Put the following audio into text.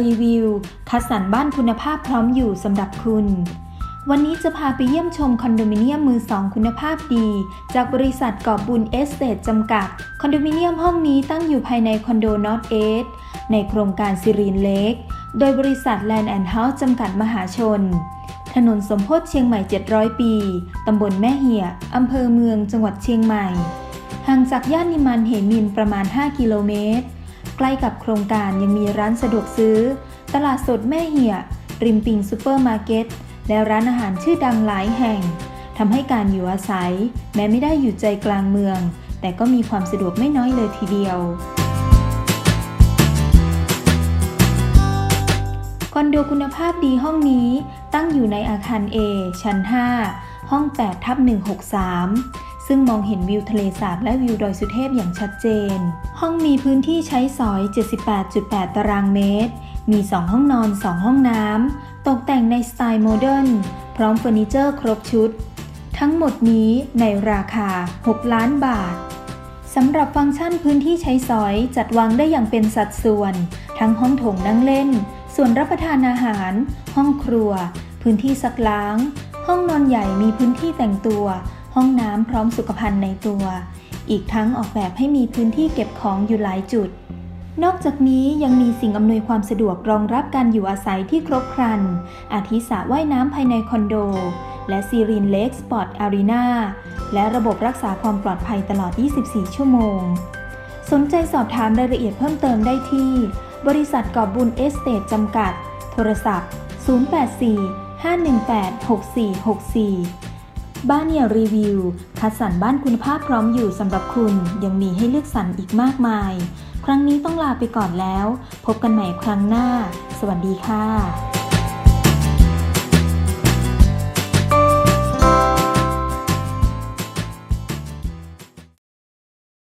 รีวิว คัดสรรบ้านคุณภาพพร้อมอยู่สำหรับคุณ วันนี้จะพาไปเยี่ยมชมคอนโดมิเนียมมือสองคุณภาพดี จากบริษัทกอบบุญเอสเตทจำกัด คอนโดมิเนียมห้องนี้ตั้งอยู่ภายในคอนโดนอตเอสในโครงการซิรีนเล็ก โดยบริษัทแลนด์แอนด์เฮาส์จำกัดมหาชน ถนนสมโพธิเชียงใหม่ 700 ปี ตำบลแม่เหี่ยอำเภอเมืองจังหวัดเชียงใหม่ ห่างจากย่านนิมานเหมินประมาณ 5 กิโลเมตร ใกล้กับโครงการยังมีร้านสะดวกซื้อ ตลาดสดแม่เหี่ย ริมปิงซูเปอร์มาร์เก็ต และร้านอาหารชื่อดังหลายแห่งทำให้การอยู่อาศัย แม้ไม่ได้อยู่ใจกลางเมือง แต่ก็มีความสะดวกไม่น้อยเลยทีเดียว คอนโดคุณภาพดีห้องนี้ตั้งอยู่ในอาคาร A ชั้น 5 ห้อง8ทับ163 ซึ่งมองเห็นวิวทะเลสาบและวิวดอยสุเทพอย่างชัดเจน ห้องมีพื้นที่ใช้สอย 78.8 ตารางเมตร มี 2 ห้องนอน 2 ห้องน้ำ ตกแต่งในสไตล์โมเดิร์น พร้อมเฟอร์นิเจอร์ครบชุด ทั้งหมดนี้ในราคา 6 ล้านบาทสำหรับฟังก์ชันพื้นที่ใช้สอยจัดวางได้อย่างเป็นสัดส่วน ทั้งห้องโถงนั่งเล่น ส่วนรับประทานอาหาร ห้องครัว พื้นที่ซักล้าง ห้องนอนใหญ่มีพื้นที่แต่งตัว ห้องน้ำพร้อมสุขภัณฑ์ในตัว อีกทั้งออกแบบให้มีพื้นที่เก็บของอยู่หลายจุด นอกจากนี้ยังมีสิ่งอำนวยความสะดวกรองรับการอยู่อาศัยที่ครบครัน อาทิสระว่ายน้ำภายในคอนโด และซีรีนเลกสปอร์ตอารีนาและระบบรักษาความปลอดภัยตลอด 24 ชั่วโมง สนใจสอบถามรายละเอียดเพิ่มเติมได้ที่ บริษัทกอบบุญเอสเตทจำกัด โทรศัพท์ 084 518 6464 บ้านเนี่ยรีวิว คัดสรรบ้านคุณภาพพร้อมอยู่สำหรับคุณยังมีให้เลือกสรรอีกมากมาย ครั้งนี้ต้องลาไปก่อนแล้ว พบกันใหม่ครั้งหน้า สวัสดีค่ะ